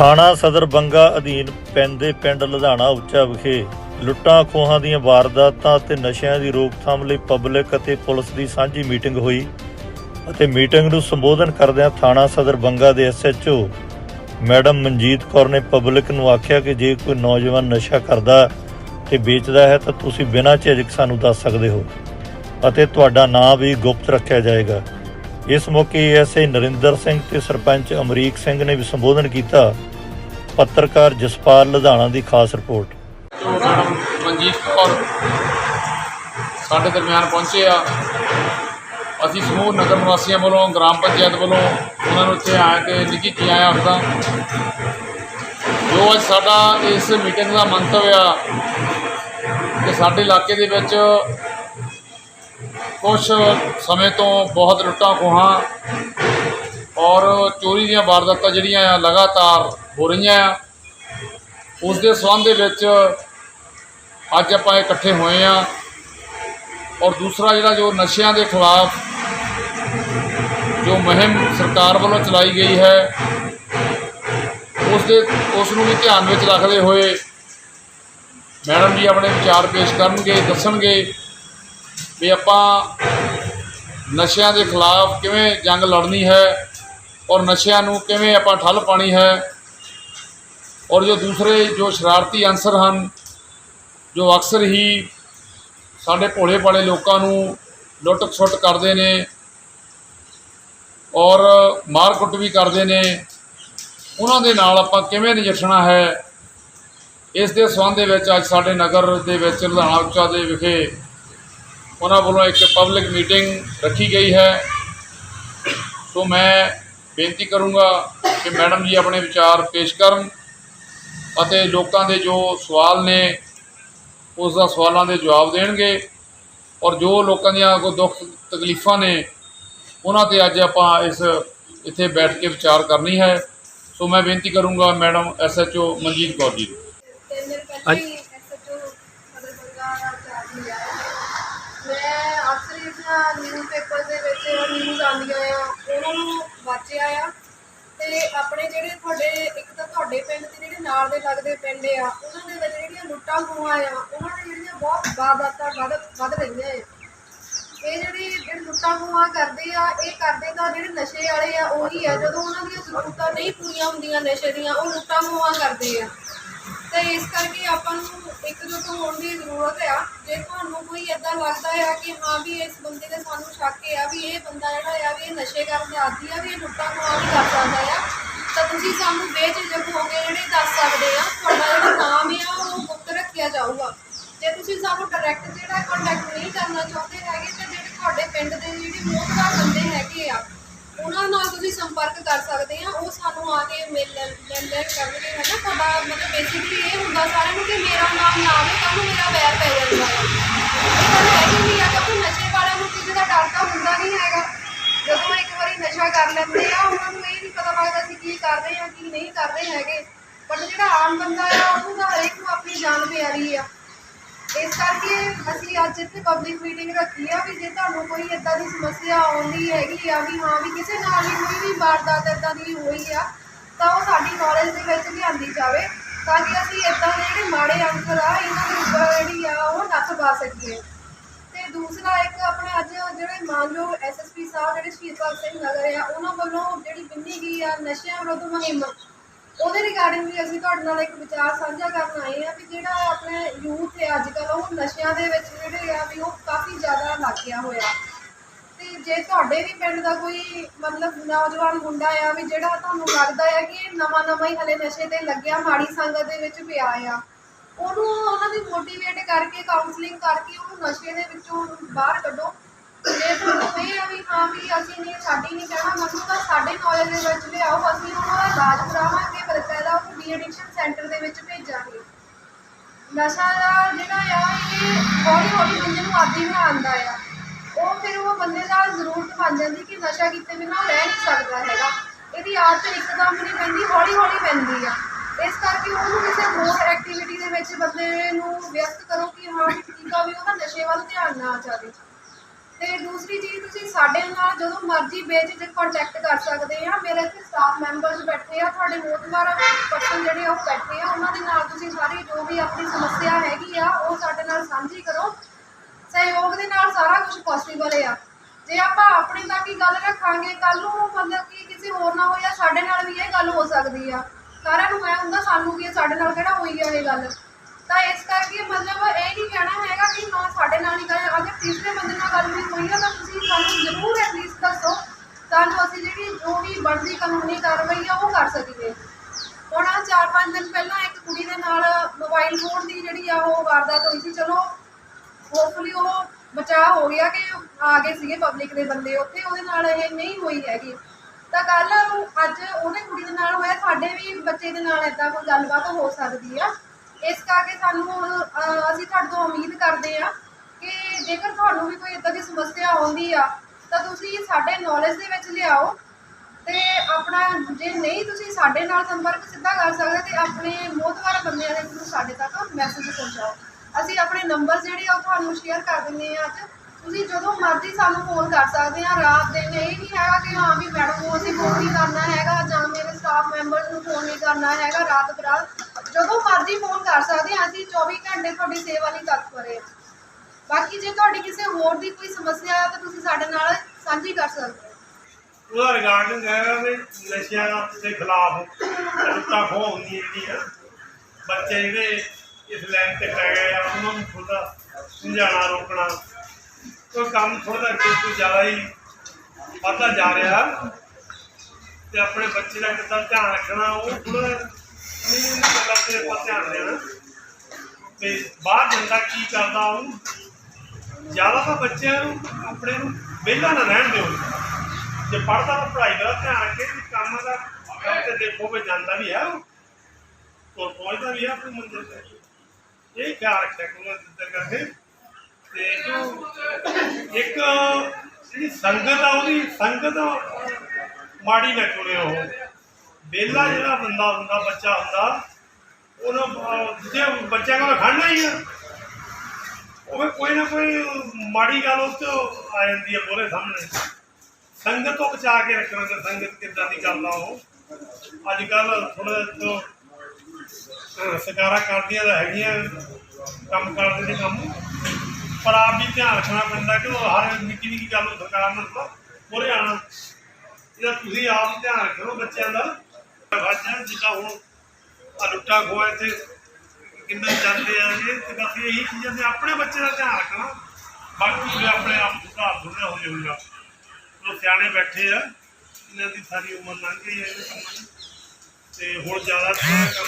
ਥਾਣਾ ਸਦਰ ਬੰਗਾ ਅਧੀਨ ਪੈਂਦੇ ਪਿੰਡ ਲੁਧਿਆਣਾ ਉੱਚਾ ਵਿਖੇ ਲੁੱਟਾਂ ਖੋਹਾਂ ਦੀਆਂ ਵਾਰਦਾਤਾਂ ਅਤੇ ਨਸ਼ਿਆਂ ਦੀ ਰੋਕਥਾਮ ਲਈ ਪਬਲਿਕ ਅਤੇ ਪੁਲਿਸ ਦੀ ਸਾਂਝੀ ਮੀਟਿੰਗ ਹੋਈ ਅਤੇ ਮੀਟਿੰਗ ਨੂੰ ਸੰਬੋਧਨ ਕਰਦਿਆਂ ਥਾਣਾ ਸਦਰ ਬੰਗਾ ਦੇ ਐਸਐਚਓ ਮੈਡਮ ਮਨਜੀਤ ਕੌਰ ਨੇ ਪਬਲਿਕ ਨੂੰ ਆਖਿਆ ਕਿ ਜੇ ਕੋਈ ਨੌਜਵਾਨ ਨਸ਼ਾ ਕਰਦਾ ਤੇ ਵੇਚਦਾ ਹੈ ਤਾਂ ਤੁਸੀਂ ਬਿਨਾਂ ਝਿਜਕ ਸਾਨੂੰ ਦੱਸ ਸਕਦੇ ਹੋ ਅਤੇ ਤੁਹਾਡਾ ਨਾਮ ਵੀ ਗੁਪਤ ਰੱਖਿਆ ਜਾਏਗਾ। ਇਸ ਮੌਕੇ ਐਸਏ ਨਰਿੰਦਰ ਸਿੰਘ ਤੇ ਸਰਪੰਚ ਅਮਰੀਕ ਸਿੰਘ ਨੇ ਵੀ ਸੰਬੋਧਨ ਕੀਤਾ। ਪੱਤਰਕਾਰ ਜਸਪਾਲ ਲੁਧਿਆਣਾ ਦੀ ਖਾਸ ਰਿਪੋਰਟ। ਜੋ ਮੈਡਮ ਮਨਜੀਤ ਕੌਰ, ਸਾਡੇ ਦਰਮਿਆਨ ਪਹੁੰਚੇ ਆ। ਅਸੀਂ ਸਮੂਹ ਨਗਰ ਨਿਵਾਸੀਆਂ ਵੱਲੋਂ, ਗ੍ਰਾਮ ਪੰਚਾਇਤ ਵੱਲੋਂ ਉਹਨਾਂ ਨੂੰ ਇੱਥੇ ਆ ਕੇ ਨਿੱਘੀ ਜੀ ਆਇਆ ਆਖਦਾ ਜੋ ਅੱਜ ਸਾਡਾ ਇਸ ਮੀਟਿੰਗ ਦਾ ਮੰਤਵ ਆ ਕਿ ਸਾਡੇ ਇਲਾਕੇ ਦੇ ਵਿੱਚ ਕੁਝ ਸਮੇਂ ਤੋਂ ਬਹੁਤ ਲੁੱਟਾਂ ਖੋਹਾਂ ਔਰ ਚੋਰੀ ਦੀਆਂ ਵਾਰਦਾਤਾਂ ਜਿਹੜੀਆਂ ਆ, ਲਗਾਤਾਰ ਹੋ ਰਹੀਆਂ ਆ। ਉਸ ਦੇ ਸੰਬੰਧ ਦੇ ਵਿੱਚ ਅੱਜ ਆਪਾਂ ਇਕੱਠੇ ਹੋਏ ਆ। ਔਰ ਦੂਸਰਾ ਜਿਹੜਾ ਜੋ ਨਸ਼ਿਆਂ ਦੇ ਖਿਲਾਫ ਜੋ ਮੁਹਿੰਮ ਸਰਕਾਰ ਵੱਲੋਂ ਚਲਾਈ ਗਈ ਹੈ ਉਸ ਦੇ ਉਸ ਨੂੰ ਵੀ ਧਿਆਨ ਵਿੱਚ ਰੱਖਦੇ ਹੋਏ ਮੈਡਮ ਜੀ ਆਪਣੇ ਵਿਚਾਰ ਪੇਸ਼ ਕਰਨਗੇ, ਦੱਸਣਗੇ ਵੀ ਆਪਾਂ ਨਸ਼ਿਆਂ ਦੇ ਖਿਲਾਫ ਕਿਵੇਂ ਜੰਗ ਲੜਨੀ ਹੈ ਔਰ ਨਸ਼ਿਆਂ ਨੂੰ ਕਿਵੇਂ ਆਪਾਂ ਠੱਲ ਪਾਣੀ ਹੈ। ਔਰ ਜੋ ਦੂਸਰੇ ਜੋ ਸ਼ਰਾਰਤੀ ਅਨਸਰ ਹਨ, ਜੋ ਅਕਸਰ ਹੀ ਸਾਡੇ ਭੋਲੇ ਭਾਲੇ ਲੋਕਾਂ ਨੂੰ ਲੁੱਟ ਖਸੁੱਟ ਕਰਦੇ ਨੇ ਔਰ ਮਾਰ ਕੁੱਟ ਵੀ ਕਰਦੇ ਨੇ, ਉਹਨਾਂ ਦੇ ਨਾਲ ਆਪਾਂ ਕਿਵੇਂ ਨਜਿੱਠਣਾ ਹੈ? ਇਸ ਦੇ ਸੰਬੰਧ ਦੇ ਵਿੱਚ ਅੱਜ ਸਾਡੇ ਨਗਰ ਦੇ ਵਿੱਚ ਲੁਧਿਆਣਾ ਉੱਚਾ ਦੇ ਵਿਖੇ ਉਹਨਾਂ ਵੱਲੋਂ ਇੱਕ ਪਬਲਿਕ ਮੀਟਿੰਗ ਰੱਖੀ ਗਈ ਹੈ। ਸੋ ਮੈਂ ਬੇਨਤੀ ਕਰੂੰਗਾ ਕਿ ਮੈਡਮ ਜੀ ਆਪਣੇ ਵਿਚਾਰ ਪੇਸ਼ ਕਰਨ। ਅਤੇ ਲੋਕਾਂ ਦੇ ਜੋ ਸਵਾਲ ਨੇ ਉਸ ਦਾ ਸਵਾਲਾਂ ਦੇ ਜਵਾਬ ਦੇਣਗੇ। ਔਰ ਜੋ ਲੋਕਾਂ ਦੀਆਂ ਕੋਈ ਦੁੱਖ ਤਕਲੀਫਾਂ ਨੇ ਉਹਨਾਂ ਤੇ ਅੱਜ ਆਪਾਂ ਇਸ ਇੱਥੇ ਬੈਠ ਕੇ ਵਿਚਾਰ ਕਰਨੀ ਹੈ। ਸੋ ਮੈਂ ਬੇਨਤੀ ਕਰੂੰਗਾ ਮੈਡਮ ਐਸਐਚਓ ਮਨਜੀਤ ਕੌਰ ਜੀ ਨੂੰ। ਤੇ ਮੇਰੇ ਪਹਿਲਾਂ ਹੀ ਐਸਐਚਓ ਮਦਰ ਬੰਗਾ ਦਾ ਚਾਰਜ ਲਿਆ ਹੈ। ਮੈਂ ਅਕਸਰ ਇਸ ਨਿਊਜ਼ ਪੇਪਰ ਦੇ ਵਿੱਚ ਨਿਊਜ਼ ਆਉਂਦੀਆਂ ਆ ਉਹਨਾਂ ਨੂੰ ਵਾਚਿਆ ਆ। ਤੇ ਆਪਣੇ ਜਿਹੜੇ ਤੁਹਾਡੇ ਇੱਕ ਤੁਹਾਡੇ ਪਿੰਡ ਤੇ ਜਿਹੜੇ ਨਾਲ ਦੇ ਲੱਗਦੇ ਪਿੰਡ ਆ, ਉਹਨਾਂ ਦੇ ਵਿੱਚ ਜਿਹੜੀਆਂ ਲੁੱਟਾਂ ਖੋਹਾਂ ਆ, ਉਹਨਾਂ ਦੇ ਜਿਹੜੀਆਂ ਬਹੁਤ ਵਾਰਦਾਤਾਂ ਵੱਧ ਵੱਧ ਰਹੀਆਂ ਆ। ਇਹ ਜਿਹੜੀ ਜਿਹੜੇ ਲੁੱਟਾਂ ਖੋਹਾਂ ਕਰਦੇ ਆ, ਇਹ ਕਰਦੇ ਤਾਂ ਜਿਹੜੇ ਨਸ਼ੇ ਵਾਲੇ ਆ, ਉਹੀ ਆ। ਜਦੋਂ ਉਹਨਾਂ ਦੀਆਂ ਜ਼ਰੂਰਤਾਂ ਨਹੀਂ ਪੂਰੀਆਂ ਹੁੰਦੀਆਂ ਨਸ਼ੇ ਦੀਆਂ, ਉਹ ਲੁੱਟਾਂ ਖੋਹਾਂ ਕਰਦੇ ਆ। ਤੇ ਇਸ ਕਰਕੇ ਆਪਾਂ ਨੂੰ ਇੱਕ ਜੁੱਟ ਹੋਣ ਦੀ ਜ਼ਰੂਰਤ ਆ। ਜੇ ਤੁਹਾਨੂੰ ਕੋਈ ਇਦਾਂ ਲੱਗਦਾ ਆ ਕਿ ਹਾਂ ਵੀ ਇਸ ਬੰਦੇ ਦੇ ਸਾਨੂੰ ਸ਼ੱਕ ਆ, ਵੀ ਇਹ ਬੰਦਾ ਜਿਹੜਾ ਆ, ਵੀ ਇਹ ਨਸ਼ੇ ਕਰਨ ਦਾ ਆਦੀ ਆ, ਵੀ ਇਹ ਲੁੱਟਾਂ ਖੋਹਾਂ ਵੀ ਕਰ ਸਕਦਾ ਆ ਤਾਂ ਤੁਸੀਂ ਸਾਨੂੰ ਬੇਝਿਜਕ ਹੋ ਕੇ ਜਿਹੜੇ ਦੱਸ ਸਕਦੇ ਆ, ਤੁਹਾਡਾ ਜਿਹੜਾ ਨਾਮ ਆ, ਉਹ ਗੁਪਤ ਰੱਖਿਆ ਜਾਊਗਾ। ਜੇ ਤੁਸੀਂ ਸਾਨੂੰ ਡਾਇਰੈਕਟ ਜਿਹੜਾ ਕੰਟੈਕਟ ਨਹੀਂ ਕਰਨਾ ਚਾਹੁੰਦੇ ਹੈਗੇ, ਤਾਂ ਜਿਹੜੇ ਤੁਹਾਡੇ ਪਿੰਡ ਦੇ ਜਿਹੜੇ ਮੋਹਤਵਾਰ ਬੰਦੇ ਹੈਗੇ ਆ, ਉਹਨਾਂ ਨਾਲ ਤੁਸੀਂ ਸੰਪਰਕ ਕਰ ਸਕਦੇ ਆ, ਉਹ ਸਾਨੂੰ ਆ ਕੇ ਮਿਲ ਮਿਲ ਕਰਨਗੇ, ਹੈ ਨਾ? ਤੁਹਾਡਾ ਮਤਲਬ ਬੇਸਿਕਲੀ ਇਹ ਹੁੰਦਾ ਸਾਰਿਆਂ ਨੂੰ ਕਿ ਮੇਰਾ ਨਾਮ ਨਾ ਆਵੇ, ਤਾਂ ਮੇਰਾ ਵੈਰ ਪੈ ਜਾਂਦਾ ਹੈ। ਇਹ ਵੀ ਆ ਕਿ ਨਸ਼ੇ ਵਾਲਿਆਂ ਨੂੰ ਕਿਸੇ ਦਾ ਡਰ ਤਾਂ ਹੁੰਦਾ ਨਹੀਂ ਹੈਗਾ। ਜਦੋਂ ਇੱਕ ਵਾਰੀ ਨਸ਼ਾ ਕਰ ਲੈਂਦੇ ਆ, ਉਹਨਾਂ ਨੂੰ ਇਹ ਕਰ ਰਹੇ ਆ ਕੀ ਨਹੀਂ ਕਰ ਰਹੇ ਹੈਗੇ। ਬਟ ਜਿਹੜਾ ਆਮ ਬੰਦਾ ਆ, ਉਹਨੂੰ ਤਾਂ ਹਰੇਕ ਨੂੰ ਆਪਣੀ ਜਾਨ ਪਿਆਰੀ ਆ। ਇਸ ਕਰਕੇ ਅਸੀਂ ਅੱਜ ਇੱਥੇ ਪਬਲਿਕ ਮੀਟਿੰਗ ਰੱਖੀ ਆ ਵੀ ਜੇ ਤੁਹਾਨੂੰ ਕੋਈ ਇਦਾਂ ਦੀ ਸਮੱਸਿਆ ਆਉਂਦੀ ਹੈਗੀ ਆ ਵੀ ਹਾਂ ਵੀ ਕਿਸੇ ਨਾਲ ਵੀ ਕੋਈ ਵੀ ਵਾਰਦਾਤ ਇਦਾਂ ਦੀ ਹੋਈ ਆ, ਤਾਂ ਉਹ ਸਾਡੀ ਨੌਲੇਜ ਦੇ ਵਿੱਚ ਲਿਆਂਦੀ ਜਾਵੇ ਤਾਂ ਕਿ ਅਸੀਂ ਇਦਾਂ ਦੇ ਜਿਹੜੇ ਮਾੜੇ ਅੰਸਰ ਆ, ਇਹਨਾਂ ਦੇ ਉੱਪਰ ਜਿਹੜੀ ਆ, ਉਹ ਨੱਥ ਪਾ ਸਕੀਏ। ਦੂਸਰਾ ਇੱਕ ਆਪਣੇ ਅੱਜ ਜਿਹੜੇ ਮੰਨ ਮਾਨਯੋਗ ਐਸਐਸਪੀ ਸਾਹਿਬ, ਜਿਹੜੇ ਸ਼ਹੀਦ ਭਗਤ ਸਿੰਘ ਨਗਰ ਆ, ਉਹਨਾਂ ਵੱਲੋਂ ਜਿਹੜੀ ਬਿੰਨੀ ਗਈ ਆ ਨਸ਼ਿਆਂ ਵਿਰੁੱਧ ਮੁਹਿੰਮ, ਉਹਦੇ ਰਿਗਾਰਡਿੰਗ ਵੀ ਅਸੀਂ ਤੁਹਾਡੇ ਨਾਲ ਇੱਕ ਵਿਚਾਰ ਸਾਂਝਾ ਕਰਨ ਆਏ ਆ ਵੀ ਜਿਹੜਾ ਆਪਣੇ ਯੂਥ ਹੈ ਅੱਜ ਕੱਲ੍ਹ ਉਹ ਨਸ਼ਿਆਂ ਦੇ ਵਿੱਚ ਜਿਹੜੇ ਆ ਵੀ ਉਹ ਕਾਫੀ ਜ਼ਿਆਦਾ ਲੱਗ ਗਿਆ ਹੋਇਆ। ਤੇ ਜੇ ਤੁਹਾਡੇ ਵੀ ਪਿੰਡ ਦਾ ਕੋਈ ਮਤਲਬ ਨੌਜਵਾਨ ਮੁੰਡਾ ਆ ਵੀ ਜਿਹੜਾ ਤੁਹਾਨੂੰ ਲੱਗਦਾ ਆ ਕਿ ਇਹ ਨਵਾਂ ਨਵਾਂ ਹੀ ਹਲੇ ਨਸ਼ੇ ਤੇ ਲੱਗਿਆ, ਮਾੜੀ ਸੰਗਤ ਦੇ ਵਿੱਚ ਪਿਆ ਆ ਉਹਨੂੰ ਉਹਨਾਂ ਦੀ ਮੋਟੀਵੇਟ ਕਰਕੇ ਕਾਉਂਸਲਿੰਗ ਕਰਕੇ ਉਹਨੂੰ ਨਸ਼ੇ ਦੇ ਵਿੱਚੋਂ ਬਾਹਰ ਕੱਢੋ। ਜੇ ਤੁਹਾਨੂੰ ਇਹ ਆ ਵੀ ਹਾਂ ਵੀ ਅਸੀਂ ਨਹੀਂ, ਸਾਡੀ ਨਹੀਂ ਕਹਿਣਾ ਮੰਨੂਗਾ ਸਾਡੇ ਕਾਲਜ ਦੇ ਵਿੱਚ ਲਿਆਓ, ਅਸੀਂ ਉਹਨਾਂ ਦਾ ਇਲਾਜ ਕਰਾਵਾਂਗੇ ਬਕਾਇਦਾ ਉਹ ਡੀ ਐਡਿਕਸ਼ਨ ਸੈਂਟਰ ਦੇ ਵਿੱਚ ਭੇਜਾਂਗੇ। ਨਸ਼ਾ ਦਾ ਜਿਹੜਾ ਆ, ਇਹ ਹੌਲੀ ਹੌਲੀ ਬੰਦੇ ਨੂੰ ਆਦੀ ਬਣਾਉਂਦਾ ਆ। ਉਹ ਫਿਰ ਉਹ ਬੰਦੇ ਦਾ ਜ਼ਰੂਰਤ ਬਣ ਜਾਂਦੀ ਕਿ ਨਸ਼ਾ ਕੀਤੇ ਬਿਨਾਂ ਰਹਿ ਨਹੀਂ ਸਕਦਾ ਹੈਗਾ। ਇਹਦੀ ਆਦਤ ਇੱਕਦਮ ਨਹੀਂ ਪੈਂਦੀ ਹੌਲੀ ਹੌਲੀ ਪੈਂਦੀ ਆ। ਇਸ ਕਰਕੇ ਉਹਨੂੰ ਕਿਸੇ ਹੋਰ ਐਕਟੀਵਿਟੀ ਦੇ ਵਿੱਚ ਬੰਦੇ ਨੂੰ ਵਿਅਸਤ ਕਰੋ ਕਿ ਹਾਂ ਠੀਕ ਆ ਵੀ ਉਹਦਾ ਨਸ਼ੇ ਵੱਲ ਧਿਆਨ ਨਾ ਜਾਵੇ। ਤੇ ਦੂਸਰੀ ਚੀਜ਼ ਤੁਸੀਂ ਸਾਡੇ ਨਾਲ ਜਦੋਂ ਮਰਜ਼ੀ ਬੇਝਿਜਕ ਕੰਟੈਕਟ ਕਰ ਸਕਦੇ ਆ। ਮੇਰੇ ਇੱਥੇ ਸਟਾਫ ਮੈਂਬਰਸ ਬੈਠੇ ਆ, ਤੁਹਾਡੇ ਮੋਤਬਾਰ ਪਰਸਨ ਜਿਹੜੇ ਉਹ ਬੈਠੇ ਆ। ਉਹਨਾਂ ਦੇ ਨਾਲ ਤੁਸੀਂ ਸਾਰੀ ਜੋ ਵੀ ਆਪਣੀ ਸਮੱਸਿਆ ਹੈਗੀ ਆ, ਉਹ ਸਾਡੇ ਨਾਲ ਸਾਂਝੀ ਕਰੋ। ਸਹਿਯੋਗ ਦੇ ਨਾਲ ਸਾਰਾ ਕੁਝ ਪੋਸੀਬਲ ਆ। ਜੇ ਆਪਾਂ ਆਪਣੇ ਤੱਕ ਹੀ ਗੱਲ ਰੱਖਾਂਗੇ ਕੱਲ ਨੂੰ ਮਤਲਬ ਕਿ ਕਿਸੇ ਹੋਰ ਨਾਲ ਹੋਇਆ, ਸਾਡੇ ਨਾਲ ਵੀ ਇਹ ਗੱਲ ਹੋ ਸਕਦੀ ਆ। ਸਾਰਿਆਂ ਨੂੰ ਐ ਹੁੰਦਾ ਸਾਨੂੰ ਕੀ ਆ, ਸਾਡੇ ਨਾਲ ਕਿਹੜਾ ਹੋਈ ਆ ਇਹ ਗੱਲ? ਤਾਂ ਇਸ ਕਰਕੇ ਮਤਲਬ ਇਹ ਨਹੀਂ ਕਹਿਣਾ ਹੈਗਾ ਕਿ ਹਾਂ ਸਾਡੇ ਨਾਲ ਨਹੀਂ ਗੱਲ ਅਗਰ ਤੀਸਰੇ ਬੰਦੇ ਨਾਲ ਗੱਲ ਵੀ ਹੋਈ ਆ ਤਾਂ ਤੁਸੀਂ ਸਾਨੂੰ ਜ਼ਰੂਰ ਐਟਲੀਸਟ ਦੱਸੋ। ਤਾਂ ਜੋ ਅਸੀਂ ਜਿਹੜੀ ਜੋ ਵੀ ਬਣਦੀ ਕਾਨੂੰਨੀ ਕਾਰਵਾਈ ਆ ਉਹ ਕਰ ਸਕੀਏ। ਹੁਣ ਆਹ ਚਾਰ ਪੰਜ ਦਿਨ ਪਹਿਲਾਂ ਇੱਕ ਕੁੜੀ ਦੇ ਨਾਲ ਮੋਬਾਈਲ ਫੋਨ ਦੀ ਜਿਹੜੀ ਆ ਉਹ ਵਾਰਦਾਤ ਹੋਈ ਸੀ। ਚਲੋ ਹੋਪਫੁਲੀ ਉਹ ਬਚਾਅ ਹੋ ਗਿਆ ਕਿ ਆ ਗਏ ਸੀਗੇ ਪਬਲਿਕ ਦੇ ਬੰਦੇ। ਉੱਥੇ ਉਹਦੇ ਨਾਲ ਇਹ ਨਹੀਂ ਹੋਈ ਹੈਗੀ। ਤਾਂ ਕੱਲ ਅੱਜ ਉਹਦੇ ਕੁੜੀ ਦੇ ਨਾਲ ਹੋਇਆ ਸਾਡੇ ਵੀ ਬੱਚੇ ਦੇ ਨਾਲ ਇਦਾਂ ਕੋਈ ਗੱਲਬਾਤ ਹੋ ਸਕਦੀ ਆ। ਇਸ ਕਰਕੇ ਸਾਨੂੰ ਹੁਣ, ਅਹ, ਅਸੀਂ ਤੁਹਾਡੇ ਤੋਂ ਉਮੀਦ ਕਰਦੇ ਆ ਕਿ ਜੇਕਰ ਤੁਹਾਨੂੰ ਵੀ ਕੋਈ ਇਦਾਂ ਦੀ ਸਮੱਸਿਆ ਆਉਂਦੀ ਆ ਤਾਂ ਤੁਸੀਂ ਸਾਡੇ ਨੌਲੇਜ ਦੇ ਵਿੱਚ ਲਿਆਓ ਤੇ ਆਪਣਾ ਜੇ ਨਹੀਂ ਤੁਸੀਂ ਸਾਡੇ ਨਾਲ ਸੰਪਰਕ ਸਿੱਧਾ ਕਰ ਸਕਦੇ ਤੇ ਆਪਣੇ ਮੋਹਤਵਾਰ ਬੰਦਿਆਂ ਦੇ ਥਰੂ ਸਾਡੇ ਤੱਕ ਮੈਸੇਜ ਪਹੁੰਚਾਓ। ਅਸੀਂ ਆਪਣੇ ਨੰਬਰ ਜਿਹੜੇ ਆ ਉਹ ਤੁਹਾਨੂੰ ਸ਼ੇਅਰ ਕਰ ਦਿੰਦੇ ਆ ਅੱਜ। ਤੁਸੀਂ ਜਦੋਂ ਮਰਜ਼ੀ ਸਾਨੂੰ ਫੋਨ ਕਰ ਸਕਦੇ ਆ, ਰਾਤ ਦਿਨ ਇਹ ਨਹੀਂ ਹੈਗਾ ਕਿ ਹਾਂ ਵੀ ਮੈਡਮ ਨੂੰ ਅਸੀਂ ਫੋਨ ਨਹੀਂ ਕਰਨਾ ਹੈਗਾ ਜਾਂ ਮੇਰੇ ਸਟਾਫ ਮੈਂਬਰਸ ਨੂੰ ਫੋਨ ਨਹੀਂ ਕਰਨਾ ਹੈਗਾ ਰਾਤ ਬਰਾਤ। ਜਦੋਂ ਮਰਜ਼ੀ ਫੋਨ ਕਰ ਸਕਦੇ ਆ, ਅਸੀਂ 24 ਘੰਟੇ ਤੁਹਾਡੀ ਸੇਵਾ ਲਈ ਤਤਪਰ ਹਾਂ ਬਾਕੀ ਜੇ ਤੁਹਾਡੀ ਕਿਸੇ ਹੋਰ ਦੀ ਕੋਈ ਸਮੱਸਿਆ ਹੈ ਤਾਂ ਤੁਸੀਂ ਸਾਡੇ ਨਾਲ ਸਾਂਝੀ ਕਰ ਸਕਦੇ ਹੋ। ਉਹਦਾ ਰਿਗਾਰਡਿੰਗ ਹੈਗਾ ਵੀ ਨਸ਼ਿਆਂ ਦੇ ਖਿਲਾਫ ਲੁੱਟਾਂ ਖੋਹ ਹੁੰਦੀ ਜਿਹੜੀ ਆ। ਬੱਚੇ ਜਿਹੜੇ ਇਸ ਲਾਈਨ ਤੇ ਪੈ ਗਏ ਆ, ਉਹਨਾਂ ਨੂੰ ਥੋੜਾ ਸਮਝਾਉਣਾ, ਰੋਕਣਾ। ਕੋਈ ਕੰਮ ਥੋੜਾ ਕੋਈ ਜ਼ਿਆਦਾ ਹੀ ਵੱਧਦਾ ਜਾ ਰਿਹਾ। ਤੇ ਆਪਣੇ ਬੱਚੇ ਦਾ ਕਿੱਦਾਂ ਧਿਆਨ ਰੱਖਣਾ, ਉਹ ਥੋੜਾ ਨਹੀਂ ਗੱਲਾਂ ਤੇ ਆਪਾਂ ਧਿਆਨ ਦੇਣਾ। ਤੇ ਬਾਹਰ ਜਾਂਦਾ ਕੀ ਕਰਦਾ ਉਹ? ਜ਼ਿਆਦਾ ਤਾਂ ਬੱਚਿਆਂ ਨੂੰ, ਆਪਣੇ ਨੂੰ ਵਿਹਲਾ ਨਾ ਰਹਿਣ ਦਿਓ। ਜੇ ਪੜਦਾ ਤਾਂ ਪੜ੍ਹਾਈ ਦਾ ਧਿਆਨ ਰੱਖੇ ਵੀ ਕੰਮ ਦਾ ਕੰਮ ਤੇ ਦੇਖੋ ਵੀ ਜਾਂਦਾ ਵੀ ਹੈ ਉਹ। ਪਹੁੰਚਦਾ ਵੀ ਹੈ ਆਪਣੇ ਮੰਜ਼ਿਲ ਤੇ। ਇਹ ਖਿਆਲ ਰੱਖਿਆ ਕਰੋ ਜਿੱਦਾਂ ਕਰਦੇ ਤੇ ਇੱਕ ਜਿਹੜੀ ਸੰਗਤ ਆ ਉਹਦੀ ਸੰਗਤ ਮਾੜੀ ਨਾ ਚੁਣੇ ਉਹ। ਵਿਹਲਾ ਜਿਹੜਾ ਬੰਦਾ ਹੁੰਦਾ ਬੱਚਾ ਹੁੰਦਾ ਉਹਨੂੰ ਅਹ, ਜੇ ਬੱਚਿਆਂ ਕੋਲ ਖੜਨਾ ਹੀ ਆ। ਉਹ ਫਿਰ ਕੋਈ ਨਾ ਕੋਈ ਮਾੜੀ ਗੱਲ ਉਸ ਤੋਂ ਆ ਜਾਂਦੀ ਹੈ ਮੋਰੇ ਸਾਹਮਣੇ। ਸੰਗਤ ਤੋਂ ਬਚਾ ਕੇ ਰੱਖਣਾ ਤੇ ਸੰਗਤ ਕਿੱਦਾਂ ਦੀ ਕਰਦਾ ਉਹ। ਅੱਜ ਕੱਲ ਥੋੜਾ ਤੋਂ ਸਰਕਾਰਾਂ ਕਰਦੀਆਂ ਤਾਂ ਹੈਗੀਆਂ ਕੰਮ ਕਰਦੇ ਨੇ ਕੰਮ। ਪਰ ਆਪ ਵੀ ਧਿਆਨ ਰੱਖਣਾ ਪੈਂਦਾ ਕਿ ਉਹ ਹਰ ਨਿੱਕੀ ਨਿੱਕੀ ਗੱਲ ਨੂੰ ਸਰਕਾਰ ਨੂੰ ਮੋਰੇ ਆਣਾ ਇਹਦਾ ਤੁਸੀਂ ਆਪ ਧਿਆਨ ਰੱਖੋ ਬੱਚਿਆਂ ਦਾ। ਵਾਜਾਂ ਜਿੱਦਾਂ ਹੁਣ ਆ ਲੁੱਟਾ ਖੋਆ ਇੱਥੇ ਕਿੰਨੇ ਚੱਲਦੇ ਆ, ਇਹ ਤੇ ਬਸ ਇਹੀ ਚੀਜ਼ਾਂ ਤੇ ਆਪਣੇ ਬੱਚੇ ਦਾ ਧਿਆਨ ਰੱਖਣਾ। ਬਾਕੀ ਵੀ ਆਪਣੇ ਆਪ ਸੁਧਾਰ ਸੁਧਿਆ ਹੋ ਜਾਊਗਾ ਉਹ ਸਿਆਣੇ ਬੈਠੇ ਆ, ਇਹਨਾਂ ਦੀ ਸਾਰੀ ਉਮਰ ਲੰਘ ਗਈ ਹੈ। ਇਹਦੇ ਕੰਮਾਂ ਤੇ ਹੁਣ ਜ਼ਿਆਦਾ ਥੋੜ੍ਹਾ ਕੰਮ